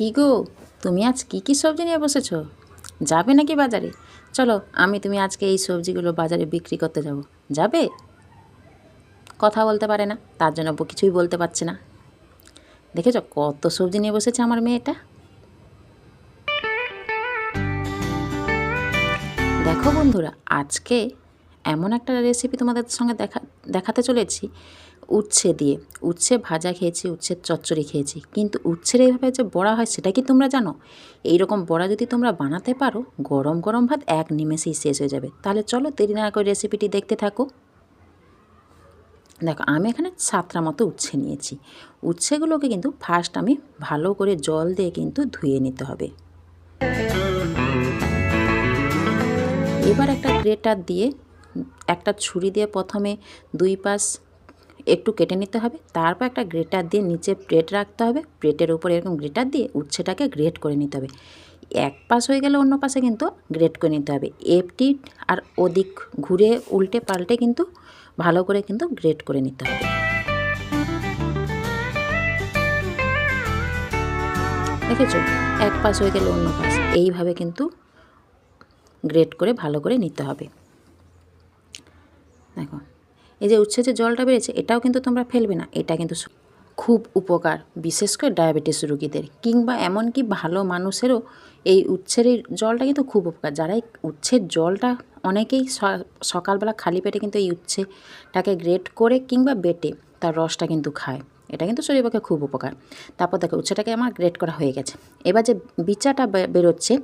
কি গো? তুমি আজ কি কি সবজি নিয়ে বসেছো? যাবে নাকি বাজারে? চলো, আমি তুমি আজকে এই সবজিগুলো বাজারে বিক্রি করতে যাব। যাবে? কথা বলতে পারে না, তার জন্য কিছুই বলতে পারছে না। দেখেছ কত সবজি নিয়ে বসেছে আমার মেয়েটা? দেখো বন্ধুরা, আজকে এমন একটা রেসিপি তোমাদের সঙ্গে দেখা, দেখাতে চলেছি উচ্ছে দিয়ে। উচ্ছে ভাজা খেয়েছি উচ্ছের চচ্চড়ি খেয়েছি। কিন্তু উচ্ছের এইভাবে যে বড়া হয় সেটা কি তোমরা জানো? এই রকম বড়া যদি তোমরা বানাতে পারো, গরম গরম ভাত এক নিমেষেই শেষ হয়ে যাবে। তাহলে চলো দেরি না করে রেসিপিটি দেখতে থাকো। দেখো, আমি এখানে সাতটা মতো উচ্ছে নিয়েছি। উচ্ছেগুলোকে কিন্তু ফার্স্ট আমি ভালো করে জল দিয়ে কিন্তু ধুয়ে নিতে হবে। এবার একটা গ্রেটার দিয়ে, একটা ছুরি দিয়ে প্রথমে দুই পাশ একটু কেটে নিতে হবে, তারপর একটা গ্রেটার দিয়ে নিচে প্লেট রাখতে হবে, প্লেটের উপর এরকম গ্রেটার দিয়ে উচ্ছেটাকে গ্রেট করে নিতে হবে। এক পাশ হয়ে গেলে অন্য পাশে কিন্তু গ্রেট করে নিতে হবে, এপটি আর ওদিক ঘুরে উল্টে পাল্টে কিন্তু ভালো করে কিন্তু গ্রেট করে নিতে হবে। দেখেছ? এক পাশ হয়ে গেলে অন্য পাশ, এইভাবে কিন্তু গ্রেট করে ভালো করে নিতে হবে। এই যে উচ্ছে যে জলটা বেড়েছে এটাও কিন্তু তোমরা ফেলবে না। এটা কিন্তু খুব উপকার, বিশেষ করে ডায়াবেটিস রুগীদের কিংবা এমনকি ভালো মানুষেরও এই উচ্ছের জলটা কিন্তু খুব উপকার। যারা এই উচ্ছের জলটা অনেকেই সকালবেলা খালি পেটে কিন্তু এই উচ্ছেটাকে গ্রেট করে কিংবা বেটে তার রসটা কিন্তু খায়। এটা কিন্তু শরীরের পক্ষে খুব উপকার। তারপর দেখো উচ্ছেটাকে আমার গ্রেট করা হয়ে গেছে। এবার যে বিচাটা বেরোচ্ছে,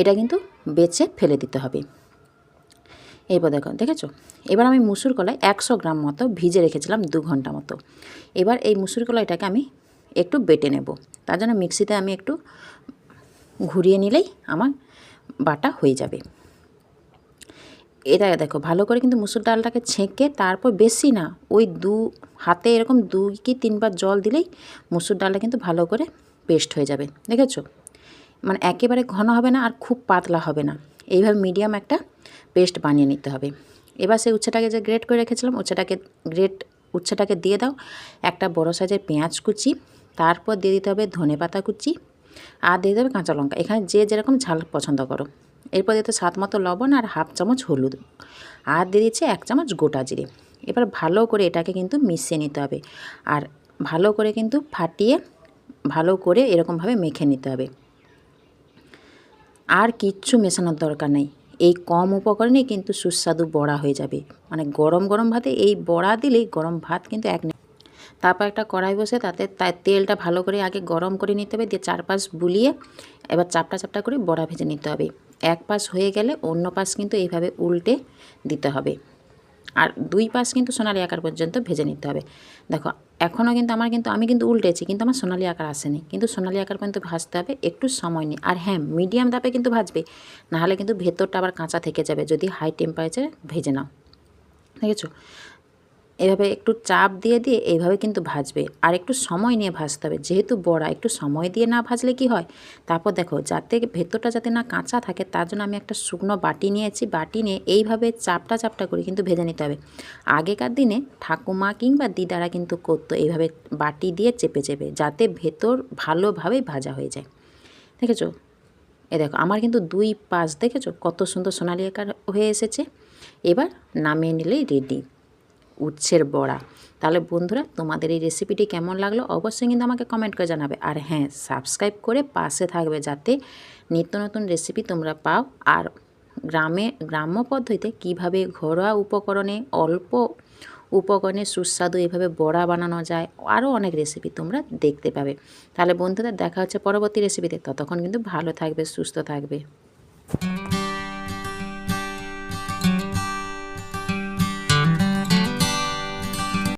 এটা কিন্তু বেছে ফেলে দিতে হবে। এরপর দেখো দেখেছ? এবার আমি মুসুর কলাই একশো গ্রাম মতো ভিজে রেখেছিলাম দু ঘণ্টা মতো। এবার এই মুসুর কলাইটাকে আমি একটু বেটে নেব। তার জন্য মিক্সিতে আমি একটু ঘুরিয়ে নিলেই আমার বাটা হয়ে যাবে। এটা দেখো, ভালো করে কিন্তু মুসুর ডালটাকে ছেঁকে তারপর বেশি না, ওই দু হাতে এরকম দুই কি তিনবার জল দিলেই মুসুর ডালটা কিন্তু ভালো করে পেস্ট হয়ে যাবে। দেখেছ? মানে একেবারে ঘন হবে না আর খুব পাতলা হবে না। এইভাবে মিডিয়াম একটা পেস্ট বানিয়ে নিতে হবে। এবার সেই উচ্ছেটাকে যে গ্রেট করে রেখেছিলাম, উচ্ছেটাকে, গ্রেট উচ্ছেটাকে দিয়ে দাও। একটা বড় সাইজের পেঁয়াজ কুচি, তারপর দিয়ে দিতে হবে ধনে পাতা কুচি, আর দিয়ে দেবে কাঁচা লঙ্কা। এখানে যে যেরকম ঝাল পছন্দ করো। এরপর দিতে স্বাদ মতো লবণ আর হাফ চামচ হলুদ। আর দিয়ে দিচ্ছে এক চামচ গোটা জিরে। এবার ভালো করে এটাকে কিন্তু মিশিয়ে নিতে হবে। আর ভালো করে কিন্তু ফাটিয়ে ভালো করে এরকমভাবে মেখে নিতে হবে। আর কিচ্ছু মেশানোর দরকার নেই। এই কম উপকরণে কিন্তু সুস্বাদু বড়া হয়ে যাবে। মানে গরম গরম ভাতে এই বড়া দিলেই গরম ভাত কিন্তু এক তারপর একটা কড়াই বসে তাতে তেলটা ভালো করে আগে গরম করে নিতে হবে, দিয়ে চারপাশ বুলিয়ে এবার চাপটা চাপটা করে বড়া ভেজে নিতে হবে। এক পাশ হয়ে গেলে অন্য পাশ কিন্তু এইভাবে উল্টে দিতে হবে। আর দুই পাশ কিন্তু সোনালি আকার পর্যন্ত ভেজে নিতে হবে। দেখো, এখনও কিন্তু আমার কিন্তু, আমি কিন্তু উল্টেছি, কিন্তু আমার সোনালি আকার আসেনি। কিন্তু সোনালি আকার পর্যন্ত ভাজতে হবে, একটু সময় নেই আর হ্যাঁ মিডিয়াম তাপে কিন্তু ভাজবে, নাহলে কিন্তু ভেতরটা আবার কাঁচা থেকে যাবে, যদি হাই টেম্পারেচারে ভেজে নাও। দেখেছ? এভাবে একটু চাপ দিয়ে দিয়ে এইভাবে কিন্তু ভাজবে। আর একটু সময় নিয়ে ভাজতে হবে। যেহেতু বড়া, একটু সময় দিয়ে না ভাজলে কি হয়? তারপর দেখো, যাতে ভেতরটা যাতে না কাঁচা থাকে, তার জন্য আমি একটা শুকনো বাটি নিয়েছি। বাটি নিয়ে এইভাবে চাপটা চাপটা করে কিন্তু ভেজে নিতে হবে। আগেকার দিনে ঠাকুমা কিংবা দিদারা কিন্তু করতো এইভাবে বাটি দিয়ে চেপে চেপে, যাতে ভেতর ভালোভাবে ভাজা হয়ে যায়। দেখেছ? এ দেখো, আমার কিন্তু দুই পাশ, দেখেছ? কত সুন্দর সোনালি আকার হয়ে এসেছে। এবার নামিয়ে নিলেই রেডি উচ্ছের বড়া। তাহলে বন্ধুরা, তোমাদের এই রেসিপিটি কেমন লাগল? অবশ্যই কিন্তু আমাকে কমেন্ট করে জানাবে। আর হ্যাঁ সাবস্ক্রাইব করে পাশে থাকবে যাতে নিত্য নতুন রেসিপি তোমরা পাও। আর গ্রামে, গ্রাম্য পদ্ধতিতে কীভাবে ঘরোয়া উপকরণে, অল্প উপকরণে সুস্বাদু এভাবে বড়া বানানো যায়, আরও অনেক রেসিপি তোমরা দেখতে পাবে। তাহলে বন্ধুদের দেখা হচ্ছে পরবর্তী রেসিপিতে ততক্ষণ কিন্তু ভালো থাকবে, সুস্থ থাকবে।